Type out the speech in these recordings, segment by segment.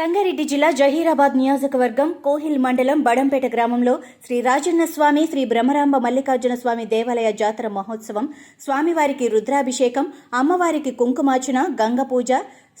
రంగారెడ్డి జిల్లా జహీరాబాద్ నియోజకవర్గం కోహిల్ మండలం బడంపేట గ్రామంలో శ్రీ రాజన్న స్వామి శ్రీ బ్రహ్మరాంబ మల్లికార్జున స్వామి దేవాలయ జాతర మహోత్సవం స్వామివారికి రుద్రాభిషేకం అమ్మవారికి కుంకుమార్చన గంగ పూజ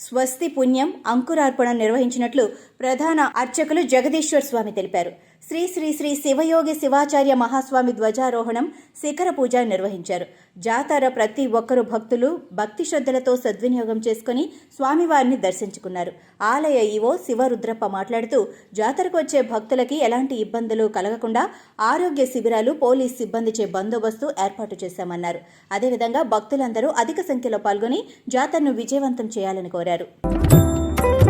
స్వస్తి పుణ్యం అంకురార్పణ నిర్వహించినట్లు ప్రధాన అర్చకులు జగదీశ్వర్ స్వామి తెలిపారు. శ్రీ శ్రీ శ్రీ శివయోగి శివాచార్య మహాస్వామి ధ్వజారోహణం శిఖర పూజ నిర్వహించారు. జాతర ప్రతి ఒక్కరు భక్తులు భక్తి శ్రద్ధలతో సద్వినియోగం చేసుకుని స్వామివారిని దర్శించుకున్నారు. ఆలయ ఈవో శివరుద్రప్ప మాట్లాడుతూ జాతరకు వచ్చే భక్తులకి ఎలాంటి ఇబ్బందులు కలగకుండా ఆరోగ్య శిబిరాలు పోలీస్ సిబ్బందిచే బందోబస్తు ఏర్పాటు చేశామన్నారు. అదేవిధంగా భక్తులందరూ అధిక సంఖ్యలో పాల్గొని జాతరను విజయవంతం చేయాలని కోరారు. ఆరోహణ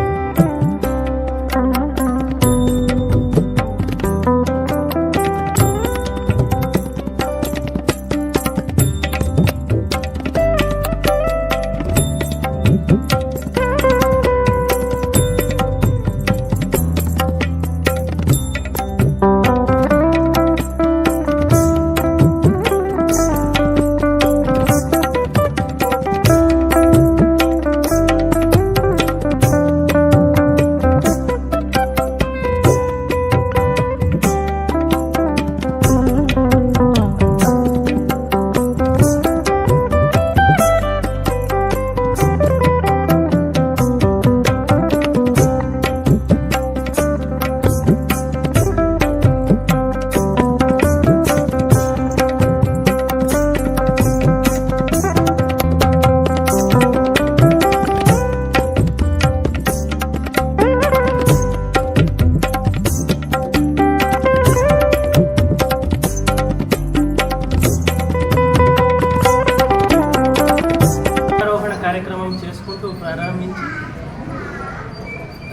ప్రారంభించి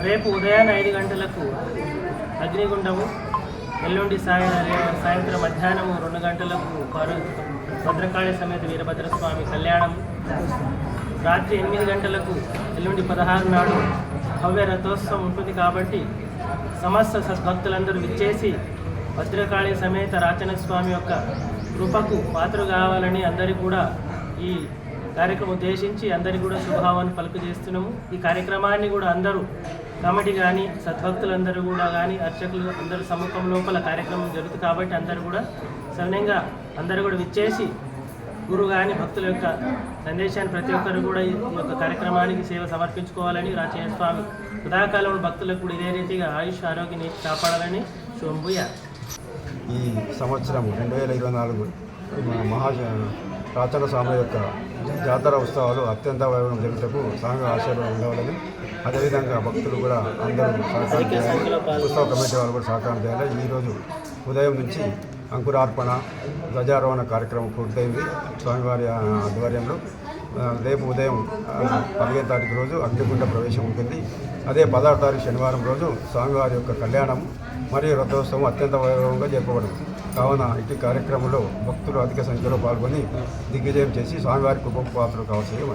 రేపు ఉదయాన్నే ఐదు గంటలకు అగ్నిగుండము ఎల్లుండి సాయ సాయంత్రం మధ్యాహ్నము రెండు గంటలకు భద్రకాళి సమేత వీరభద్రస్వామి కళ్యాణం రాత్రి ఎనిమిది గంటలకు ఎల్లుండి పదహారు నాడు భవ్య రథోత్సవం ఉంటుంది కాబట్టి సమస్త సద్భక్తులందరూ విచ్చేసి భద్రకాళి సమేత రాచన స్వామి యొక్క కృపకు పాత్ర కావాలని అందరికీ కూడా ఈ కార్యక్రమం ఉద్దేశించి అందరికీ కూడా శుభావాన్ని పలుకు చేస్తున్నాము. ఈ కార్యక్రమాన్ని కూడా అందరూ కమిటీ కానీ సద్భక్తులందరూ కూడా కానీ అర్చకులు అందరూ సముఖం లోపల కార్యక్రమం జరుగుతుంది కాబట్టి అందరూ కూడా సవినయంగా అందరూ కూడా విచ్చేసి గురువు కానీ భక్తుల యొక్క సందేశాన్ని ప్రతి ఒక్కరు కూడా ఈ యొక్క కార్యక్రమానికి సేవ సమర్పించుకోవాలని రాచయ్య స్వామి ఉదాకాలంలో భక్తులకు కూడా ఇదే రీతిగా ఆయుష్ ఆరోగ్యాన్ని కాపాడాలని శుభంభూయ ఈ సంవత్సరం రెండు వేల ఇరవై నాలుగు మహా ప్రాచీన స్వామి యొక్క జాతర ఉత్సవాలు అత్యంత వైభవం జరుగుటకు సంఘ ఆశీర్వాదం ఉండవాలని. అదేవిధంగా భక్తులు కూడా అందరూ సహకారం చేయాలి. ఉత్సవ కమిటీ వాళ్ళు కూడా సహకారం చేయాలి. ఈరోజు ఉదయం నుంచి అంకురార్పణ ధ్వజారోహణ కార్యక్రమం పూర్తయింది స్వామివారి ఆధ్వర్యంలో. రేపు ఉదయం పదిహేను తారీఖు రోజు అగ్నిగుండ ప్రవేశం ఉంటుంది. అదే పదహారు తారీఖు శనివారం రోజు స్వామివారి యొక్క కళ్యాణం మరియు రథోత్సవం అత్యంత వైభవంగా జరపబడింది కావున ఇటు కార్యక్రమంలో భక్తులు అధిక సంఖ్యలో పాల్గొని దిగ్విజయం చేసి స్వామివారి కృపకు పాత్రలు కావాల్సింది